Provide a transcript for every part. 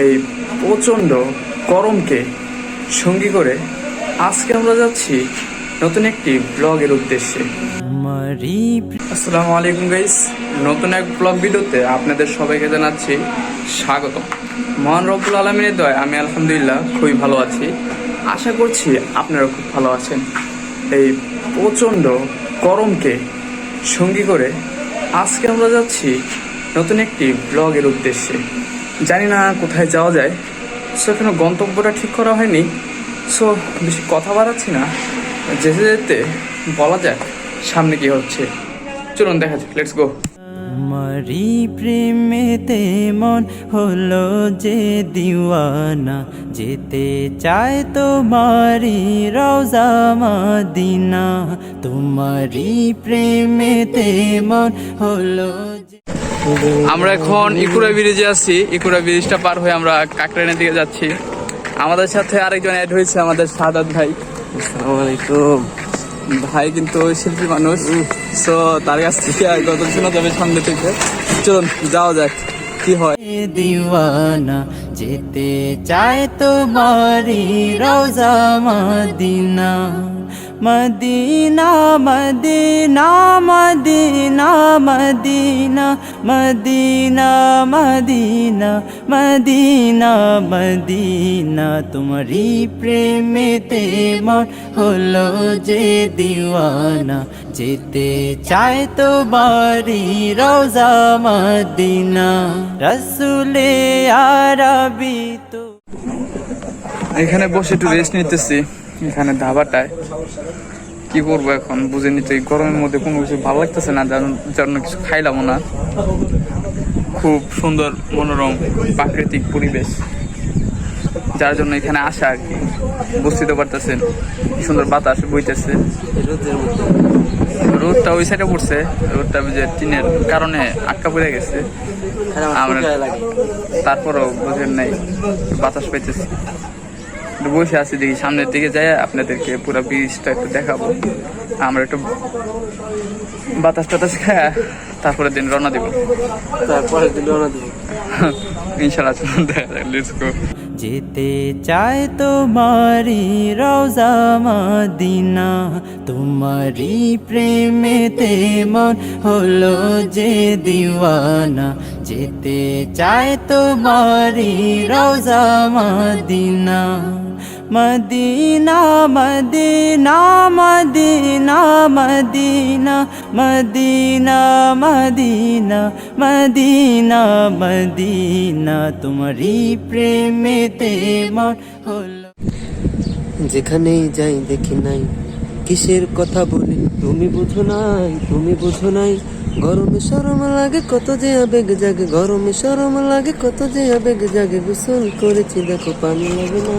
এই প্রচণ্ড গরমকে সঙ্গী করে আজকে আমরা যাচ্ছি নতুন একটি ব্লগের উদ্দেশ্যে। আসসালামু আলাইকুম গাইস নতুন এক ব্লগ ভিডিওতে আপনাদের সবাইকে জানাচ্ছি স্বাগত। মহান রব্বুল আলমিনের দয় আমি আলহামদুলিল্লাহ খুবই ভালো আছি। আশা করছি আপনারা খুব ভালো আছেন। এই প্রচণ্ড গরমকে সঙ্গী করে আজকে আমরা যাচ্ছি নতুন একটি ব্লগের উদ্দেশ্যে। জানি না কোথায় যাওয়া যায়। সো এখানে গন্তব্যটা ঠিক করা হয়নি। সো বেশি কথা বাড়াচ্ছি না। যেতে যেতে বলা যাক সামনে কি হচ্ছে। চলুন, দেখা যাক। লেটস গো তোমারি প্রেমেতে মন হলো যে দিওয়ানা। যেতে চায় তোমারি রওজা মাদিনা। তোমারি প্রেমেতে মন হলো আমরা এখন ইকুরা ব্রিজে আছি। ইকুরা ব্রিজটা পার হয়ে আমরা কাকরানের দিকে যাচ্ছি। আমাদের সাথে আরেকজন অ্যাড হয়েছে আমাদের সাদাত ভাই। আসসালামাইকুম ভাই কিন্তু শিল্পী মানুষ। সো তার কাছ থেকে গত শোনা যাবে সামনে থেকে। চলুন যাওয়া যাক। কি হয়? দিওয়ানা যেতে চায় তোমারি রওজা মাদিনা। মদিনা মদিনা মদিনা মদিনা মদিনা মদিনা মদিনা মদিনা তোমারি প্রেমেতে মন হলো যে দিওয়ানা যেতে চায় তো বাড়ি রোজা মদিনা রসুলে আরবি তো এখানে বসে একটু রেস্ট নিতেছি। এখানে ধাবাটায়। কি করব এখন? বুঝে নিতে এই গরমের মধ্যে কোনো কিছু ভালো লাগতেছে না জন্য কিছু খাইলাম না। খুব সুন্দর মনোরম প্রাকৃতিক পরিবেশ। যার জন্য এখানে আসা আর কি। বুঝতে তো পারতেছেন কি সুন্দর বাতাস বইতেছে। রোদটা ওই সাইডে পড়ছে রোদটা যে টিনের কারণে আটকা পড়ে গেছে। আমার আমরা- তারপরও বুঝেন নাই বাতাস পাইতেছি। একটু বসে আছি দেখি সামনের দিকে যাই আপনাদেরকে পুরো ব্রিজটা একটু দেখাবো। আমরা একটু বাতাস টাতাস খায় তারপরে দিন রওনা দিব। তারপরে দিল রওনা দিব। ইনশাল্লাহ চলুন দেখা যাক লেটস গো যেতে চায় তোমারি রওজা মদিনা তোমারি প্রেমেতে মন হলো যে দিওয়ানা। যেতে চায় তোমারি রওজা মদিনা। মদিনা মদিনা মদিনা মদিনা মদিনা মদিনা মদিনা মদিনা তোমারি প্রেমেতে মন হলো যেখানেই যাই দেখি নাই, কিসের কথা বলি? তুমি বুঝো নাই, তুমি বুঝো নাই। গরমে সরম লাগে, কত যে আবেগ জাগে। গরমে সরম লাগে, কত যে আবেগ জাগে। গোসল করেছি, দেখো, পানি লাগে না।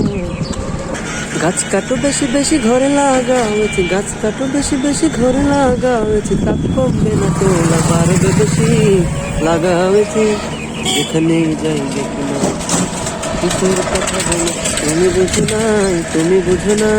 গাছ কাটো, বেশি বেশি ঘরে লাগা হয়েছে গাছ কাটো, বেশি বেশি ঘরে লাগা তা কমবে না তো বাড়বে বেশি লাগা হয়েছে যেখানেই যাই দেখি না। কিসের কথা বলে? তুমি বুঝো নাই তুমি বুঝো না।